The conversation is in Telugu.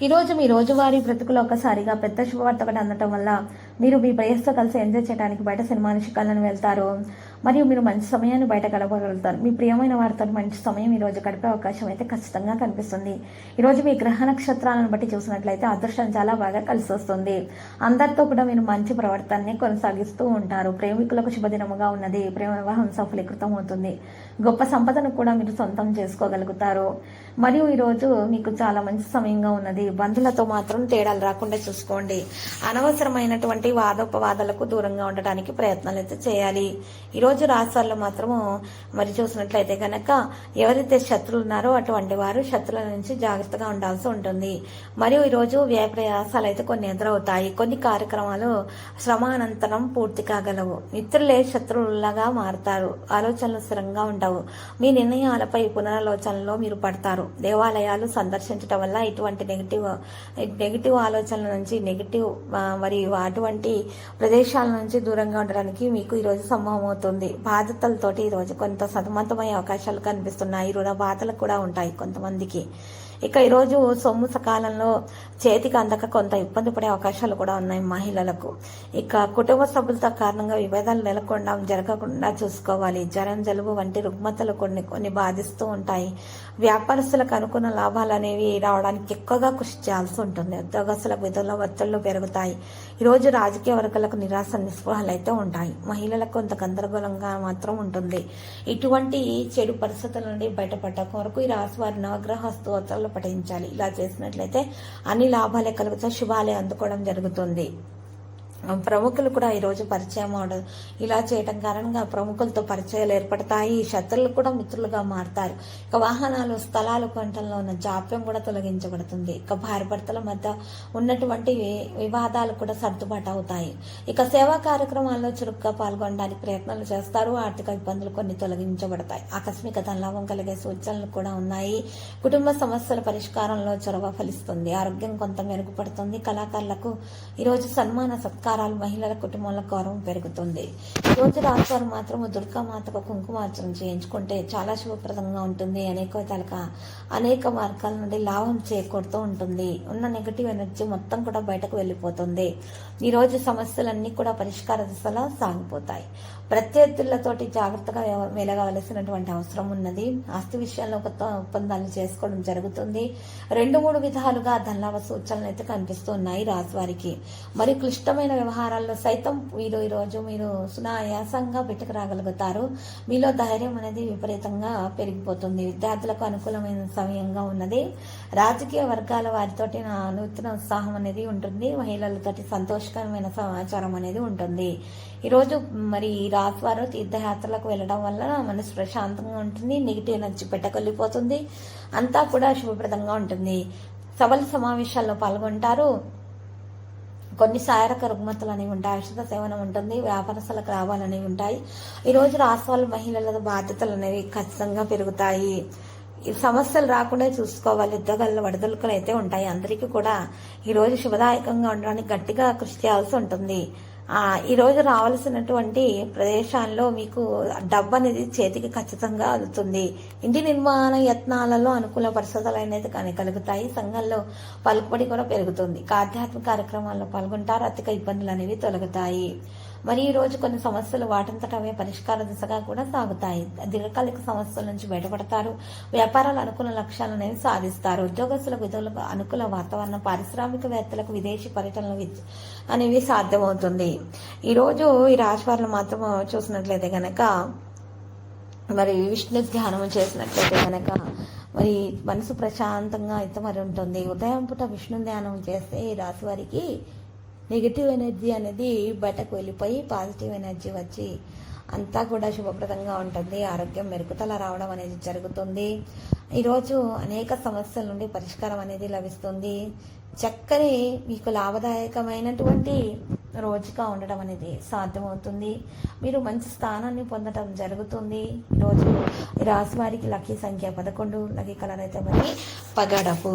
ఈరోజు మీ రోజువారీ బ్రతుకులో ఒకసారిగా పెద్ద శుభవార్త ఒకటి అందటం వల్ల మీరు మీ ప్రేయస్తో కలిసి ఎంజాయ్ చేయడానికి బయట సినిమా నిషికాలను వెళ్తారు. మరియు మీరు మంచి సమయాన్ని బయట గడపగలుగుతారు మీ ప్రియమైన వారితో మంచి సమయం ఈరోజు గడిపే అవకాశం అయితే ఖచ్చితంగా కనిపిస్తుంది. ఈరోజు మీ గ్రహ నక్షత్రాలను బట్టి చూసినట్లయితే అదృష్టం చాలా బాగా కలిసి వస్తుంది. అందరితో కూడా మీరు మంచి ప్రవర్తనని కొనసాగిస్తూ ఉంటారు. ప్రేమికులకు శుభదినముగా ఉన్నది. ప్రేమ వివాహం సఫలీకృతం అవుతుంది. గొప్ప సంపదను కూడా మీరు సొంతం చేసుకోగలుగుతారు. మరియు ఈరోజు మీకు చాలా మంచి సమయంగా ఉన్నది. బంధులతో మాత్రం తేడాలు రాకుండా చూసుకోండి. అనవసరమైనటువంటి వాదోపవాదాలకు దూరంగా ఉండటానికి ప్రయత్నాలు అయితే చేయాలి. ఈరోజు రాష్ట్రాల్లో మాత్రము మరి చూసినట్లయితే కనుక ఎవరైతే శత్రులు ఉన్నారో అటువంటి వారు శత్రుల నుంచి జాగ్రత్తగా ఉండాల్సి ఉంటుంది. మరియు ఈరోజు వ్యయ ప్రయాసాలు అయితే కొన్ని ఎదురవుతాయి. కొన్ని కార్యక్రమాలు శ్రమ అనంతరం పూర్తి కాగలవు. మిత్రులే శత్రువులాగా మారుతారు. ఆలోచనలు స్థిరంగా ఉండవు. మీ నిర్ణయాలపై పునరాలోచనలో మీరు పడతారు. దేవాలయాలు సందర్శించడం వల్ల ఇటువంటి నెగిటివ్ నెగిటివ్ ఆలోచనల నుంచి నెగిటివ్ మరియు అటువంటి అటువంటి ప్రదేశాల నుంచి దూరంగా ఉండడానికి మీకు ఈరోజు సంభవం అవుతుంది. బాధ్యతలతోటి ఈరోజు కొంత సతమతమయ్యే అవకాశాలు కనిపిస్తున్నాయి. రుణ బాధలు కూడా ఉంటాయి కొంతమందికి. ఇక ఈరోజు సొమ్ము సకాలంలో చేతికి అందక కొంత ఇబ్బంది పడే అవకాశాలు కూడా ఉన్నాయి మహిళలకు. ఇక కుటుంబ సభ్యులతో కారణంగా విభేదాలు నెలకొండా జరగకుండా చూసుకోవాలి. జ్వరం జలుబు వంటి రుగ్మతలు కొన్ని కొన్ని బాధిస్తూ ఉంటాయి. వ్యాపారస్తులకు అనుకున్న లాభాలు అనేవి రావడానికి ఎక్కువగా కృషి చేయాల్సి ఉంటుంది. ఉద్యోగస్తుల విధుల ఒత్తిళ్ళు పెరుగుతాయి. ఈరోజు రాజకీయ వర్గాలకు నిరాశ నిస్పృహలు అయితే ఉంటాయి. మహిళలకు కొంత గందరగోళంగా మాత్రం ఉంటుంది. ఇటువంటి చెడు పరిస్థితుల నుండి బయటపడ్డ కొరకు ఈ రాశి వారి నవగ్రహ స్తోత్రాలు పఠించాలి ఇలా చేసినట్లయితే అన్ని లాభాలే కలుగుతాయి. శుభాలే అందుకోవడం జరుగుతుంది. ప్రముఖులు కూడా ఈరోజు పరిచయం అవడం ఇలా చేయడం కారణంగా ప్రముఖులతో పరిచయాలు ఏర్పడతాయి. శత్రులు కూడా మిత్రులుగా మారుతారు. ఇక వాహనాలు స్థలాలు కొనటంలో ఉన్న జాప్యం కూడా తొలగించబడుతుంది. ఇక భార్యభర్తల మధ్య ఉన్నటువంటి వివాదాలు కూడా సర్దుబాటు అవుతాయి. ఇక సేవా కార్యక్రమాల్లో చురుగ్గా పాల్గొనడానికి ప్రయత్నాలు చేస్తారు. ఆర్థిక ఇబ్బందులు కొన్ని తొలగించబడతాయి. ఆకస్మిక ధనలాభం కలిగే సూచనలు కూడా ఉన్నాయి. కుటుంబ సమస్యల పరిష్కారంలో చొరవ ఫలిస్తుంది. ఆరోగ్యం కొంత మెరుగుపడుతుంది. కళాకారులకు ఈరోజు సన్మాన సత్కారాలు మహిళల కుటుంబంలో గౌరవం పెరుగుతుంది. ఈ రోజు రాశివారు మాత్రం దుర్గామాతకు కుంకుమార్చన చేయించుకుంటే చాలా శుభప్రదంగా ఉంటుంది. అనేక విధాలుగా అనేక మార్గాల నుండి లాభం చేకూరుతూ ఉంటుంది. ఉన్న నెగటివ్ ఎనర్జీ మొత్తం కూడా బయటకు వెళ్ళిపోతుంది. ఈరోజు సమస్యలన్నీ కూడా పరిష్కార దిశలో సాగిపోతాయి. ప్రత్యర్థులతోటి జాగ్రత్తగా వెలగవలసినటువంటి అవసరం ఉన్నది. ఆస్తి విషయంలో కొత్త ఒప్పందాలు చేసుకోవడం జరుగుతుంది. రెండు మూడు విధాలుగా ధనలాభ సూచనలు అయితే కనిపిస్తున్నాయి రాజువారికి మరి క్లిష్టమైన వ్యవహారాల్లో సైతం మీరు ఈరోజు మీరు సునాయాసంగా పెట్టుకురాగలుగుతారు మీలో ధైర్యం అనేది విపరీతంగా పెరిగిపోతుంది. విద్యార్థులకు అనుకూలమైన సమయంగా ఉన్నది. రాజకీయ వర్గాల వారితోటి నా నూతన ఉత్సాహం అనేది ఉంటుంది. మహిళలతోటి సంతోషకరమైన సమాచారం అనేది ఉంటుంది. ఈరోజు మరి ఈ రాశి వారు తీర్థయాత్రలకు వెళ్ళడం వల్ల మనసు ప్రశాంతంగా ఉంటుంది. నెగిటివ్ ఎనర్జీ పెట్టకొల్లిపోతుంది అంతా కూడా శుభప్రదంగా ఉంటుంది. సభల సమావేశాల్లో పాల్గొంటారు. కొన్ని శారీరక రుగ్మతలు అనేవి ఉంటాయి ఔషధ సేవనం ఉంటుంది వ్యాపారస్తులకు లాభాలు అనేవి ఉంటాయి. ఈరోజు రాష్ట్రాల మహిళల బాధ్యతలు అనేవి ఖచ్చితంగా పెరుగుతాయి. ఈ సమస్యలు రాకుండా చూసుకోవాలి ఉద్యోగాల్లో వడదొలుకలు అయితే ఉంటాయి. అందరికీ కూడా ఈరోజు శుభదాయకంగా ఉండడానికి గట్టిగా కృషి చేయాల్సి ఉంటుంది. ఈరోజు రావాల్సినటువంటి ప్రదేశాల్లో మీకు డబ్బు అనేది చేతికి ఖచ్చితంగా అందుతుంది. ఇంటి నిర్మాణ యత్నాలలో అనుకూల పరిస్థితులు అనేది కానీ కలుగుతాయి. సంఘంలో పలుకుబడి కూడా పెరుగుతుంది. ఆధ్యాత్మిక కార్యక్రమాల్లో పాల్గొంటారు. అధిక ఇబ్బందులు అనేవి తొలగుతాయి. మరి ఈ రోజు కొన్ని సమస్యలు వాటంతట అవే పరిష్కార దిశగా కూడా సాగుతాయి. దీర్ఘకాలిక సమస్యల నుంచి బయటపడతారు. వ్యాపారాలు అనుకున్న లక్ష్యాలు అనేవి సాధిస్తారు. ఉద్యోగస్తులకు విధులకు అనుకూల వాతావరణం పారిశ్రామికవేత్తలకు విదేశీ పర్యటనలు అనేవి సాధ్యమవుతుంది. ఈ రోజు ఈ రాశివారులు మాత్రం చూసినట్లయితే కనుక మరి విష్ణు ధ్యానం చేసినట్లయితే కనుక మరి మనసు ప్రశాంతంగా అయితే మరి ఉంటుంది. ఉదయం పూట విష్ణు ధ్యానం చేస్తే ఈ రాశి వారికి నెగిటివ్ ఎనర్జీ అనేది బయటకు వెళ్ళిపోయి పాజిటివ్ ఎనర్జీ వచ్చి అంతా కూడా శుభప్రదంగా ఉంటుంది. ఆరోగ్యం మెరుగుదల రావడం అనేది జరుగుతుంది. ఈరోజు అనేక సమస్యల నుండి పరిష్కారం అనేది లభిస్తుంది. చక్కని మీకు లాభదాయకమైనటువంటి రోజుగా ఉండడం అనేది సాధ్యమవుతుంది. మీరు మంచి స్థానాన్ని పొందడం జరుగుతుంది. ఈరోజు ఈ రాశి వారికి లక్కీ సంఖ్య పదకొండు లక్కీ కలర్ అయితే మరి పగడపు.